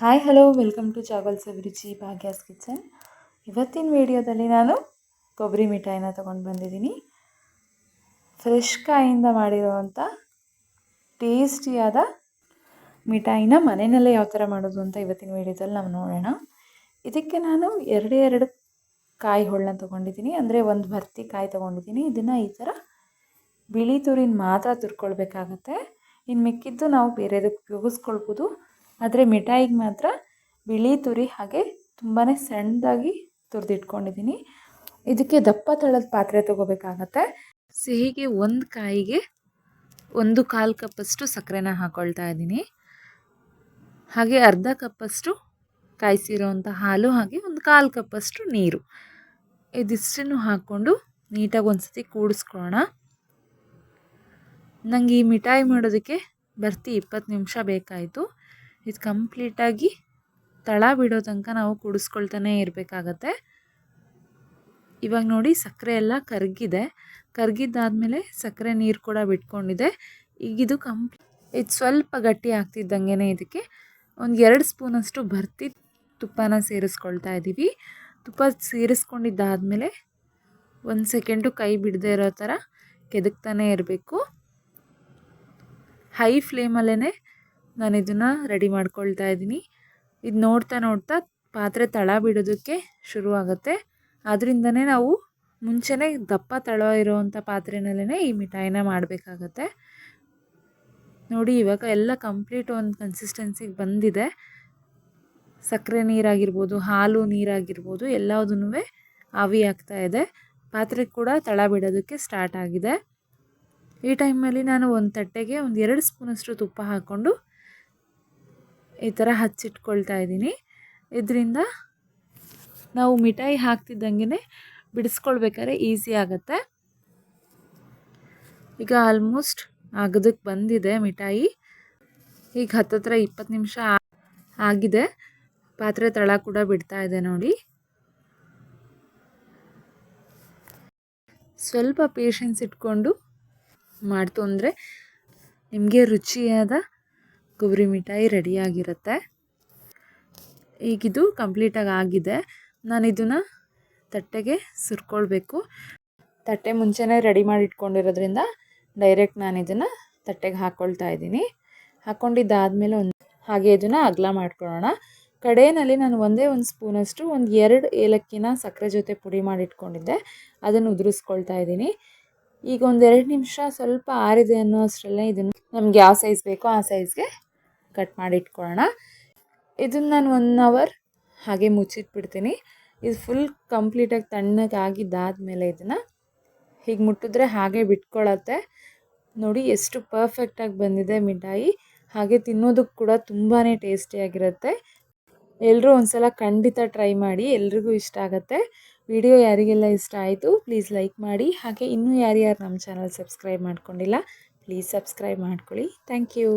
Hi hello welcome to ಚಾವಲ್ ಅಭಿರುಚಿ Bhagya's kitchen ಇವತ್ತಿನ ವಿಡಿಯೋದಲ್ಲಿ ನಾನು ಕೊಬ್ಬರಿ ಮಿಠಾಯಿನ ತೊಗೊಂಡು ಬಂದಿದ್ದೀನಿ. ಫ್ರೆಶ್ ಕಾಯಿಂದ ಮಾಡಿರೋವಂಥ ಟೇಸ್ಟಿಯಾದ ಮಿಠಾಯಿನ ಮನೆಯಲ್ಲೇ ಯಾವ ಥರ ಮಾಡೋದು ಅಂತ ಇವತ್ತಿನ ವಿಡಿಯೋದಲ್ಲಿ ನಾವು ನೋಡೋಣ. ಇದಕ್ಕೆ ನಾನು ಎರಡೇ ಎರಡು ಕಾಯಿ ಹೋಳನ್ನ ತೊಗೊಂಡಿದ್ದೀನಿ. ಅಂದರೆ ಒಂದು ಭರ್ತಿ ಕಾಯಿ ತೊಗೊಂಡಿದ್ದೀನಿ. ಇದನ್ನು ಈ ಥರ ಬಿಳಿ ತುರಿನ ಮಾತ್ರ ತುರ್ಕೊಳ್ಬೇಕಾಗತ್ತೆ. ಇನ್ನು ಮಿಕ್ಕಿದ್ದು ನಾವು ಬೇರೆದಕ್ಕೆ ಉಪಯೋಗಿಸ್ಕೊಳ್ಬೋದು ಆದರೆ ಮಿಠಾಯಿಗೆ ಮಾತ್ರ ಬಿಳಿ ತುರಿ ಹಾಗೆ ತುಂಬಾ ಸಣ್ಣದಾಗಿ ತುರಿದಿಟ್ಕೊಂಡಿದ್ದೀನಿ ಇದಕ್ಕೆ ದಪ್ಪ ತಳದ ಪಾತ್ರೆ ತೊಗೋಬೇಕಾಗತ್ತೆ. ಸಿಹಿಗೆ ಒಂದು ಕಾಯಿಗೆ ಒಂದು ಕಾಲು ಕಪ್ಪಷ್ಟು ಸಕ್ಕರೆನ ಹಾಕ್ಕೊಳ್ತಾ ಇದ್ದೀನಿ ಹಾಗೆ ಅರ್ಧ ಕಪ್ಪಷ್ಟು ಕಾಯಿಸಿರೋವಂಥ ಹಾಲು ಹಾಗೆ ಒಂದು ಕಾಲು ಕಪ್ಪಷ್ಟು ನೀರು. ಇದಿಷ್ಟನ್ನು ಹಾಕ್ಕೊಂಡು ನೀಟಾಗಿ ಒಂದು ಸತಿ ಕೂಡಿಸ್ಕೊಳ್ಳೋಣ ನನಗೆ ಈ ಮಿಠಾಯಿ ಮಾಡೋದಕ್ಕೆ ಬರ್ತಿ ಇಪ್ಪತ್ತು ನಿಮಿಷ ಬೇಕಾಯಿತು. ಇದು ಕಂಪ್ಲೀಟಾಗಿ ತಳ ಬಿಡೋ ತನಕ ನಾವು ಕುಡಿಸ್ಕೊಳ್ತಾನೆ ಇರಬೇಕಾಗತ್ತೆ. ಇವಾಗ ನೋಡಿ ಸಕ್ಕರೆ ಎಲ್ಲ ಕರಗಿದೆ. ಕರಗಿದ್ದಾದಮೇಲೆ ಸಕ್ಕರೆ ನೀರು ಕೂಡ ಬಿಟ್ಕೊಂಡಿದೆ. ಈಗ ಇದು ಕಂಪ್ಲೀ, ಇದು ಸ್ವಲ್ಪ ಗಟ್ಟಿ ಆಗ್ತಿದ್ದಂಗೆ ಇದಕ್ಕೆ ಒಂದು ಎರಡು ಸ್ಪೂನಷ್ಟು ಭರ್ತಿ ತುಪ್ಪನ ಸೇರಿಸ್ಕೊಳ್ತಾ ಇದ್ದೀವಿ ತುಪ್ಪ ಸೇರಿಸ್ಕೊಂಡಿದ್ದಾದಮೇಲೆ ಒಂದು ಸೆಕೆಂಡು ಕೈ ಬಿಡದೇ ಇರೋ ಥರ ಕೆದಕ್ತಾನೆ ಇರಬೇಕು. ಹೈ ಫ್ಲೇಮಲ್ಲೇ ನಾನು ಇದನ್ನು ರೆಡಿ ಮಾಡ್ಕೊಳ್ತಾ ಇದ್ದೀನಿ. ಇದು ನೋಡ್ತಾ ನೋಡ್ತಾ ಪಾತ್ರೆ ತಳ ಬಿಡೋದಕ್ಕೆ ಶುರುವಾಗುತ್ತೆ. ಆದ್ದರಿಂದನೇ ನಾವು ಮುಂಚೆನೇ ದಪ್ಪ ತಳ ಇರೋವಂಥ ಪಾತ್ರೆನಲ್ಲೇ ಈ ಮಿಠಾಯಿನ ಮಾಡಬೇಕಾಗತ್ತೆ. ನೋಡಿ ಇವಾಗ ಎಲ್ಲ ಕಂಪ್ಲೀಟ್ ಒಂದು ಕನ್ಸಿಸ್ಟೆನ್ಸಿಗೆ ಬಂದಿದೆ. ಸಕ್ಕರೆ ನೀರಾಗಿರ್ಬೋದು, ಹಾಲು ನೀರಾಗಿರ್ಬೋದು ಎಲ್ಲದನ್ನೂ ಆವಿ ಆಗ್ತಾ ಇದೆ. ಪಾತ್ರೆ ಕೂಡ ತಳ ಬಿಡೋದಕ್ಕೆ ಸ್ಟಾರ್ಟ್ ಆಗಿದೆ. ಈ ಟೈಮಲ್ಲಿ ನಾನು ಒಂದು ತಟ್ಟೆಗೆ ಒಂದು ಎರಡು ಸ್ಪೂನಷ್ಟು ತುಪ್ಪ ಹಾಕ್ಕೊಂಡು ಈ ಥರ ಹಚ್ಚಿಟ್ಕೊಳ್ತಾ ಇದ್ದೀನಿ. ಇದರಿಂದ ನಾವು ಮಿಠಾಯಿ ಹಾಕ್ತಿದ್ದಂಗೆ ಬಿಡಿಸ್ಕೊಳ್ಬೇಕಾದ್ರೆ ಈಸಿ ಆಗುತ್ತೆ. ಈಗ ಆಲ್ಮೋಸ್ಟ್ ಆಗೋದಕ್ಕೆ ಬಂದಿದೆ ಮಿಠಾಯಿ. ಈಗ ಹತ್ತತ್ರ ಇಪ್ಪತ್ತು ನಿಮಿಷ ಆಗಿದೆ. ಪಾತ್ರೆ ತಳ ಕೂಡ ಬಿಡ್ತಾ ಇದೆ ನೋಡಿ. ಸ್ವಲ್ಪ ಪೇಷನ್ಸ್ ಇಟ್ಕೊಂಡು ಮಾಡ್ತು ಅಂದರೆ ನಿಮಗೆ ರುಚಿಯಾದ ಕೊಬ್ಬರಿ ಮಿಠಾಯಿ ರೆಡಿಯಾಗಿರುತ್ತೆ. ಈಗಿದು ಕಂಪ್ಲೀಟಾಗಿ ಆಗಿದೆ. ನಾನು ಇದನ್ನು ತಟ್ಟೆಗೆ ಸುರ್ಕೊಳ್ಬೇಕು. ತಟ್ಟೆ ಮುಂಚೆನೇ ರೆಡಿ ಮಾಡಿ ಇಟ್ಕೊಂಡಿರೋದ್ರಿಂದ ಡೈರೆಕ್ಟ್ ನಾನು ಇದನ್ನು ತಟ್ಟೆಗೆ ಹಾಕ್ಕೊಳ್ತಾ ಇದ್ದೀನಿ. ಹಾಕ್ಕೊಂಡಿದ್ದಾದಮೇಲೆ ಒಂದು ಹಾಗೆ ಇದನ್ನು ಅಗಲ ಮಾಡ್ಕೊಳ್ಳೋಣ. ಕಡೆಯಲ್ಲಿ ನಾನು ಒಂದೇ ಒಂದು ಸ್ಪೂನಷ್ಟು ಒಂದು ಎರಡು ಏಲಕ್ಕಿನ ಸಕ್ಕರೆ ಜೊತೆ ಪುಡಿ ಮಾಡಿಟ್ಕೊಂಡಿದ್ದೆ ಅದನ್ನು ಉದುರಿಸ್ಕೊಳ್ತಾ ಇದ್ದೀನಿ. ಈಗ ಒಂದೆರಡು ನಿಮಿಷ ಸ್ವಲ್ಪ ಆರಿದೆ ಅನ್ನೋ ಅಷ್ಟರಲ್ಲೇ ಇದನ್ನು ನಮ್ಗೆ ಯಾವ ಸೈಜ್ ಬೇಕೋ ಆ ಸೈಜ್ಗೆ ಕಟ್ ಮಾಡಿ ಇಟ್ಕೊಳ್ಳೋಣ. ಇದನ್ನು ನಾನು ಒನ್ ಅವರ್ ಹಾಗೆ ಮುಚ್ಚಿಟ್ಬಿಡ್ತೀನಿ. ಇದು ಫುಲ್ ಕಂಪ್ಲೀಟಾಗಿ ತಣ್ಣಗೆ ಆಗಿದ್ದಾದಮೇಲೆ ಇದನ್ನು ಹೀಗೆ ಮುಟ್ಟಿದ್ರೆ ಹಾಗೆ ಬಿಟ್ಕೊಳ್ಳತ್ತೆ ನೋಡಿ ಎಷ್ಟು ಪರ್ಫೆಕ್ಟಾಗಿ ಬಂದಿದೆ ಮಿಠಾಯಿ. ಹಾಗೆ ತಿನ್ನೋದಕ್ಕೆ ಕೂಡ ತುಂಬಾ ಟೇಸ್ಟಿಯಾಗಿರುತ್ತೆ ಎಲ್ಲರೂ ಒಂದ್ಸಲ ಖಂಡಿತ ಟ್ರೈ ಮಾಡಿ ಎಲ್ರಿಗೂ ಇಷ್ಟ ಆಗುತ್ತೆ. ವಿಡಿಯೋ ಯಾರಿಗೆಲ್ಲ ಇಷ್ಟ ಆಯಿತು ಪ್ಲೀಸ್ ಲೈಕ್ ಮಾಡಿ. ಹಾಗೆ ಇನ್ನೂ ಯಾರ್ಯಾರು ನಮ್ಮ ಚಾನಲ್ ಸಬ್ಸ್ಕ್ರೈಬ್ ಮಾಡ್ಕೊಂಡಿಲ್ಲ ಪ್ಲೀಸ್ ಸಬ್ಸ್ಕ್ರೈಬ್ ಮಾಡ್ಕೊಳ್ಳಿ. Thank you